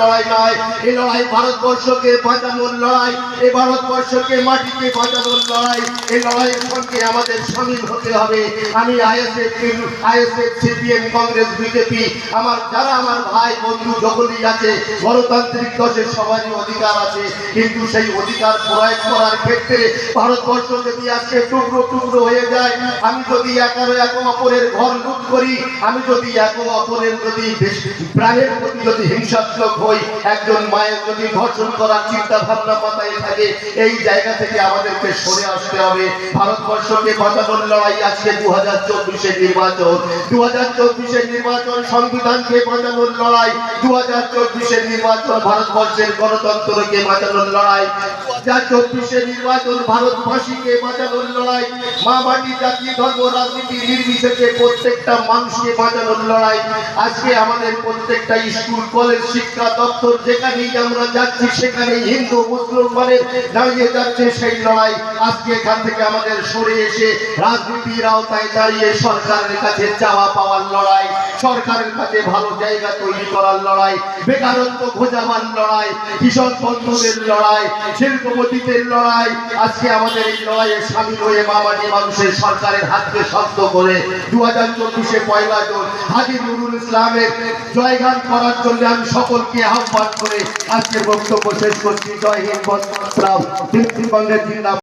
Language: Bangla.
লড়াই নয়। এই লড়াই ভারতবর্ষকে বাঁচানোর লড়াই এই ভারতবর্ষকে মাটিকে বাঁচানোর লড়াই এই লড়াইয়ের সঙ্গে আমাদের সামিল হতে হবে। আমি ISF ISF, CPM, Congress, BJP, আমার যারা আমার ভাই, বন্ধু যখনই আছে, গণতান্ত্রিক দশের সবারই অধিকার আছে। কিন্তু সেই অধিকার প্রয়োগ করার ক্ষেত্রে ভারতবর্ষ যদি আজকে টুকরো টুকরো হয়ে যায়, আমি যদি একারো এক অপরের ঘর লুট করি, আমি যদি এক অপরের যদি প্রাণের প্রতি যদি হিংসাত্মক হই, একজন মায়ের যদি ধর্ষণ করার চিন্তা ভাবনা মাথায় থাকে, এই জায়গা থেকে আমাদেরকে সরে আসতে হবে। ভারতবর্ষকে বাঁচানোর লড়াই আজকে দু হাজার চব্বিশের নির্বাচন। দু হাজার চব্বিশের নির্বাচন সংবিধানকে বাঁচানোর লড়াই। দু হাজার চব্বিশের নির্বাচন ভারতবর্ষের গণতন্ত্রকে বাঁচানোর লড়াই। নির্বাচন ভারতবাসীকে বাঁচানোর লড়াই। মা মাটি, জাতি, ধর্ম, রাজনীতি, নির্বিশেষে প্রত্যেকটা মানুষকে বাঁচানোর লড়াই। আজকে আমাদের প্রত্যেকটা স্কুল, কলেজ, শিক্ষা দপ্তর যেখানেই আমরা যাচ্ছি হিন্দু মুসলমানের দাঁড়িয়ে যাচ্ছে সেই লড়াই। আজকে এখান থেকে আমাদের সরে এসে রাজনীতির আওতায় দাঁড়িয়ে সরকারের কাছে চাওয়া পাওয়ার লড়াই, সরকারের কাছে ভালো জায়গা তৈরি করার লড়াই, বেকারত্ব লড়াই, কৃষক বন্ধুদের লড়াই, শিল্পপতিদের লড়াই। আজকে আমাদের এই লড়াইয়ে সামিল হয়ে মামাটি মানুষের সরকারের হাতকে শক্ত করে দু হাজার চব্বিশে পয়লা জুন হাজি নুরুল ইসলামের জয়গান করার জন্য আমি সকলকে আহ্বান করে আজকে বক্তব্য শেষ করছি। জয় হিন্দ কংগ্রেস জিন্দাবাদ।